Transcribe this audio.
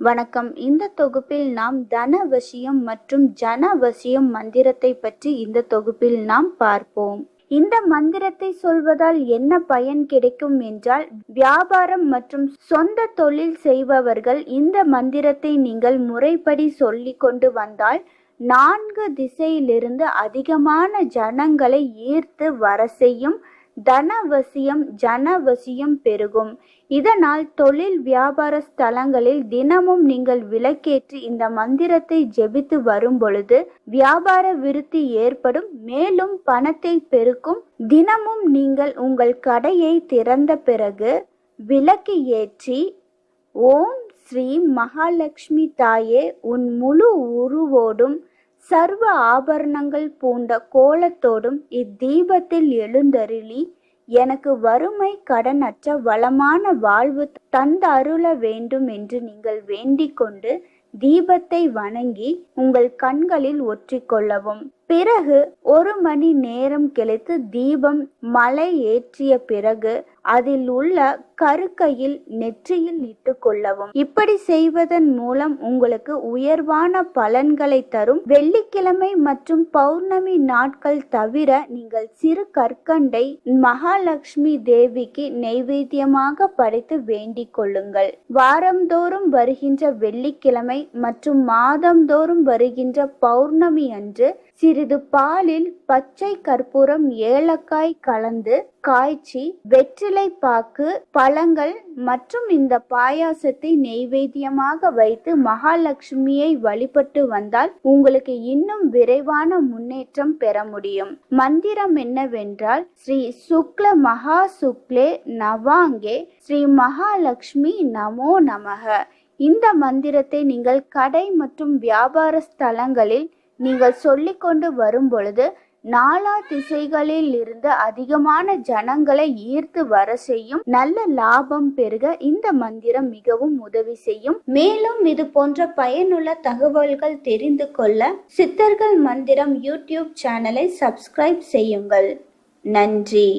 வணக்கம். இந்த தொகுப்பில் நாம் தனவசியம் மற்றும் ஜனவசியம் மந்திரத்தை பற்றி இந்த தொகுப்பில் நாம் பார்ப்போம். இந்த மந்திரத்தை சொல்வதால் என்ன பயன் கிடைக்கும் என்றால் வியாபாரம் மற்றும் சொந்த தொழில் செய்பவர்கள் இந்த மந்திரத்தை நீங்கள் முறைப்படி சொல்லி கொண்டு வந்தால் நான்கு திசையிலிருந்து அதிகமான ஜனங்களை ஈர்த்து வர செய்யும் தனவசியம் ஜனவசியம் பெருகும். இதனால் தொழில் வியாபார ஸ்தலங்களில் தினமும் நீங்கள் விளக்கேற்றி இந்த மந்திரத்தை ஜெபித்து வரும் பொழுது வியாபார விருத்தி ஏற்படும். மேலும் பணத்தை பெருக்கும். தினமும் நீங்கள் உங்கள் கடையை திறந்த பிறகு விளக்கு ஏற்றி ஓம் ஸ்ரீ மகாலட்சுமி தாயே உன் முழு உருவோடும் சர்வ ஆபரணங்கள் பூண்ட கோலத்தோடும் இத்தீபத்தில் எழுந்தருளி எனக்கு வறுமை கடனற்ற வளமான வாழ்வு தந்தருள வேண்டும் என்று நீங்கள் வேண்டிக் கொண்டு தீபத்தை வணங்கி உங்கள் கண்களில் ஒற்றிக்கொள்ளவும். பிறகு ஒரு மணி நேரம் கழித்து தீபம் மலை ஏற்றிய பிறகு அதில் உள்ள கருக்கையில் நெற்றியில் இட்டு கொள்ளவும். இப்படி செய்வதன் மூலம் உங்களுக்கு உயர்வான பலன்களை தரும். வெள்ளிக்கிழமை மற்றும் பௌர்ணமி நாட்கள் தவிர நீங்கள் சிறு கற்கண்டை மகாலட்சுமி தேவிக்கு நெய்வேத்தியமாக படைத்து வேண்டிக் கொள்ளுங்கள். வாரந்தோறும் வருகின்ற வெள்ளிக்கிழமை மற்றும் மாதந்தோறும் வருகின்ற பௌர்ணமி அன்று சிறிது பாலில் பச்சை கற்பூரம் ஏலக்காய் கலந்து காய்ச்சி வெற்றிலை பாக்கு பழங்கள் மற்றும் இந்த பாயாசத்தை நெய்வேத்தியமாக வைத்து மகாலட்சுமியை வழிபட்டு வந்தால் உங்களுக்கு இன்னும் விரைவான முன்னேற்றம் பெற முடியும். மந்திரம் என்னவென்றால் ஸ்ரீ சுக்ல மகா சுக்லே நவாங்கே ஸ்ரீ மகாலட்சுமி நமோ நமக. இந்த மந்திரத்தை நீங்கள் கடை மற்றும் வியாபார ஸ்தலங்களில் நீங்கள் சொல்லிக்கொண்டு வரும் பொழுது நாலா திசைகளில் இருந்து அதிகமான ஜனங்களை ஈர்த்து வர செய்யும் நல்ல லாபம் பெருக இந்த மந்திரம் மிகவும் உதவி செய்யும். மேலும் இது போன்ற பயனுள்ள தகவல்கள் தெரிந்து கொள்ள சித்தர்கள் மந்திரம் யூடியூப் சேனலை சப்ஸ்கிரைப் செய்யுங்கள். நன்றி.